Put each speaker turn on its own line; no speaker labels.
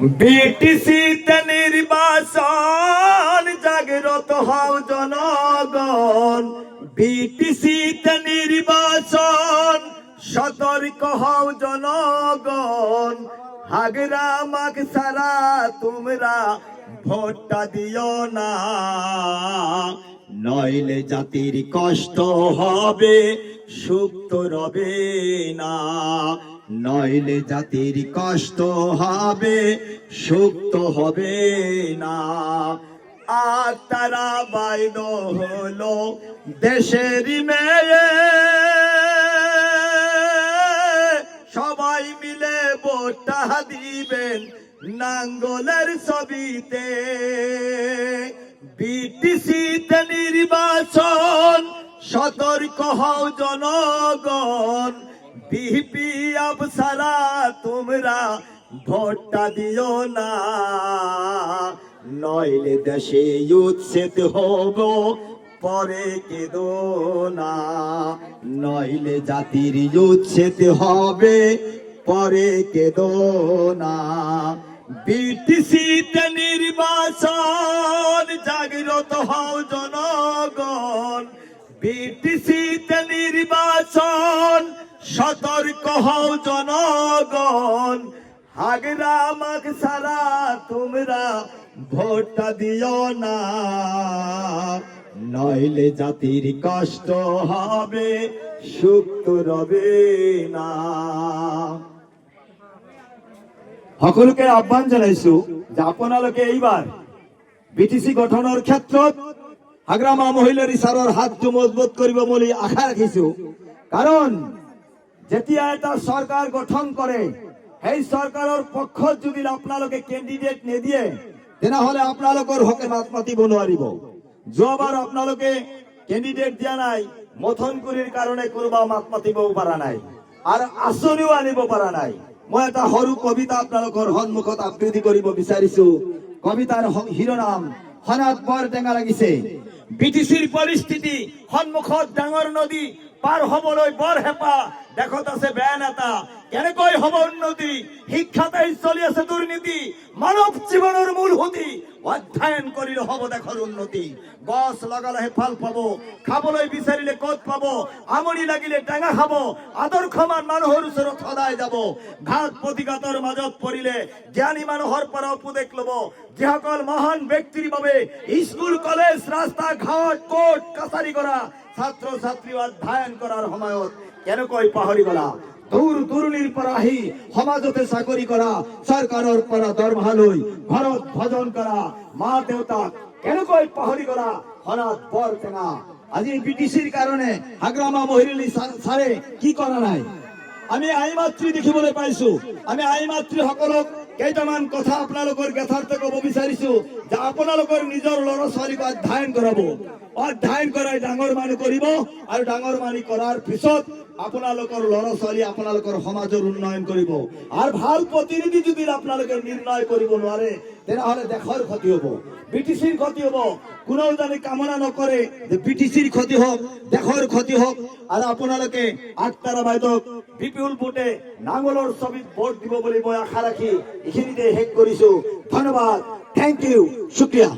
বিটিসিতে নির্বাচন, জাগ্রত হও জনগণ। বিটিসিতে নির্বাচন, সতর্ক হও জনগণ। হাগরা মাগ সারা তোমরা ভোটটা দিও না। নইলে জাতির কষ্ট হবে সুক্ত রবে না। নইলে জাতির কষ্ট হবে সুক্ত হবে না। আর তারা বাইদ হলো দেশের মেয়ে। সবাই মিলে ভোটটা দিবেন নাঙ্গলের ছবিতে। বিটিসিতে নির্বাচন, সতর্ক হও জনগণ। বিপি আবসারা, তোমরা ভোটটা দিও না। নইলে দেশে উচ্ছেদ হব, পরে কেদো না। নইলে জাতির উচ্ছেদ হবে, পরে কেদো না। বিটিসিতে নির্বাচন, জাগ্রত হও জনগণ। নির্বাচন সতর্ক হও জনগণ, হাগরা মাগ সারা তোমরা ভোটটা দিও না। নইলে জাতির কষ্ট হবে সুক্ত রবে না। সকলোকে আহ্বান জনাইছো যে আপোনালোকে এইবাৰ বিটিচি গঠনৰ ক্ষেত্ৰত হাগ্ৰামা মহিলাৰ ইচাৰৰ হাতটো মজবুত কৰিব বুলি আশা ৰাখিছো কাৰণ যেতিয়া এটা চৰকাৰ গঠন কৰে সেই চৰকাৰৰ পক্ষত যদি আপোনালোকে কেণ্ডিডেট নিদিয়ে তেনেহলে আপোনালোকৰ হকে মাত মাতিব নোৱাৰিব যোৱাবাৰ আপোনালোকে দিয়া নাই, মথনকুৰিৰ কাৰণে কোনোবা মাত মাতিবও পৰা নাই, আৰু আঁচনিও আনিব পৰা নাই। মই এটা সৰু কবিতা আপোনালোকৰ সন্মুখত আবৃত্তি কৰিব বিচাৰিছো। কবিতাৰ শিৰোনাম, সনাত বৰ টেঙা লাগিছে। বিটিচিৰ পৰিস্থিতি সন্মুখত ডাঙৰ নদী পাৰ হবলৈ বৰ হেপা। দেখত আছে বেয়া কেনেকৈ হব উন্নতি? শিক্ষাতেই চলি আছে দুৰ্নীতি মানৱ জীৱনৰ মূল অধ্যয়ন হব উন্নতি। গছ ফল পাব ক'ত পাব, আমনি লাগিলে টেঙা খাব সদায় যাব। ঘাত মাজত পৰিলে জ্ঞানী মানুহৰ পৰা উপদেশ ল'ব। যিসকল মহান ব্যক্তিৰ বাবে স্কুল, কলেজ ৰাস্তা ঘাট কোৰ্ট কাছাৰী কৰা ছাত্ৰ ছাত্ৰী অধ্যয়ন কৰাৰ সময়ত কেনেকৈ পাহৰি গলা? দূৰণিৰ পৰা আহি সমাজতে চাকৰি কৰা চৰকাৰৰ পৰা দৰমহা লৈ ঘৰত ভজন কৰা মা দেউতাক কেনেকৈ পাহৰি গলা হনাত বৰ টেঙা আজি বিটিচিৰ কাৰণে হাগ্ৰামা মহিলী ছাৰে কি কৰা নাই? আমি আই মাতৃ দেখিবলৈ পাইছো। আমি আই মাতৃ সকলক কেইটামান কথা আপোনালোকৰ যথাৰ্থ ক'ব বিচাৰিছো যে আপোনালোকৰ নিজৰ ল'ৰা ছোৱালীক অধ্যয়ন কৰাব। অধ্যয়ন কৰাই ডাঙৰ মানুহ কৰিব আৰু ডাঙৰ মানুহ কৰাৰ পিছত আপোনালোকৰ ল'ৰা ছোৱালী আপোনালোকৰ সমাজৰ উন্নয়ন কৰিব। আৰু ভালো প্ৰতিনিধি যদি আপোনালোকে নিৰ্ণয় কৰিব নোৱাৰে তেনেহলে দেশৰ ক্ষতি হ'ব। ব্ৰিটিছিৰ ক্ষতি হ'ব। কোনেও জানি কামনা নকৰে যে ব্ৰিটিছিৰ ক্ষতি হওক দেশৰ ক্ষতি হওক আৰু আপোনালোকে আগতাৰা বাইদেউক বিপুল ভোটে নাঙলৰ ছবিত ভোট দিব বুলি মই আশা ৰাখি এইখিনিতে শেষ কৰিছো ধন্যবাদ। Thank you শুক্ৰিয়া